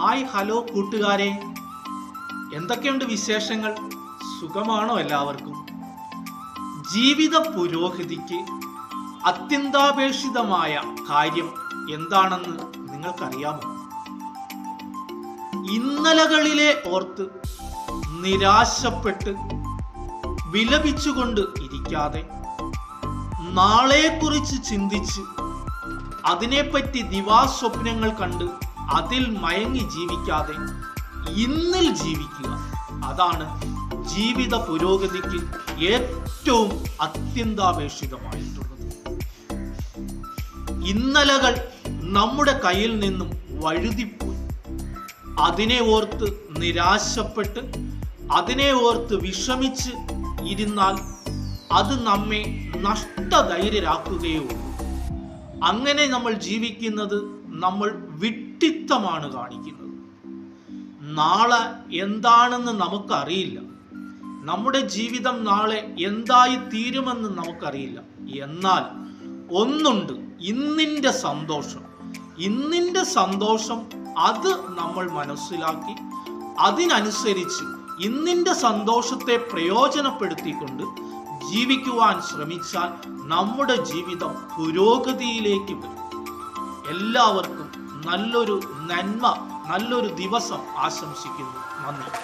Hi hello കൂട്ടുകാരെ. എന്തൊക്കെയുണ്ട് വിശേഷങ്ങൾ? സുഖമാണോ എല്ലാവർക്കും? ജീവിത പുരോഗതിക്ക് അത്യന്താപേക്ഷിതമായ കാര്യം എന്താണെന്ന് നിങ്ങൾക്കറിയാമോ? ഇന്നലകളിലെ ഓർത്ത് നിരാശപ്പെട്ട് വിലപിച്ചുകൊണ്ട് ഇരിക്കാതെ നാളെക്കുറിച്ച് ചിന്തിച്ച് അതിനെപ്പറ്റി ദിവാസ്വപ്നങ്ങൾ കണ്ട് അതിൽ മയങ്ങി ജീവിക്കാതെ ഇന്നിൽ ജീവിക്കുക. അതാണ് ജീവിത പുരോഗതിക്ക് ഏറ്റവും അത്യന്താപേക്ഷിതമായിട്ടുള്ളത്. ഇന്നലകൾ നമ്മുടെ കയ്യിൽ നിന്നും വഴുതിപ്പോയി. അതിനെ ഓർത്ത് നിരാശപ്പെട്ട് അതിനെ ഓർത്ത് വിഷമിച്ച് ഇരുന്നാൽ അത് നമ്മെ നഷ്ടധൈര്യരാക്കുകയേ ഉള്ളൂ. അങ്ങനെ നമ്മൾ ജീവിക്കുന്നത് നമ്മൾ വിട്ടിത്തമാണ് കാണിക്കുന്നത്. നാളെ എന്താണെന്ന് നമുക്കറിയില്ല. നമ്മുടെ ജീവിതം നാളെ എന്തായി തീരുമെന്ന് നമുക്കറിയില്ല. എന്നാൽ ഒന്നുണ്ട്. ഇന്നിന്റെ സന്തോഷം. ഇന്നിന്റെ സന്തോഷം അത് നമ്മൾ മനസ്സിലാക്കി അതിനനുസരിച്ച് ഇന്നിന്റെ സന്തോഷത്തെ പ്രയോജനപ്പെടുത്തിക്കൊണ്ട് ജീവിക്കുവാൻ ശ്രമിച്ചാൽ നമ്മുടെ ജീവിതം പുരോഗതിയിലേക്ക് വരും. എല്ലാവർക്കും നല്ലൊരു നന്മ നല്ലൊരു ദിവസം ആശംസിക്കുന്നു. നന്ദി.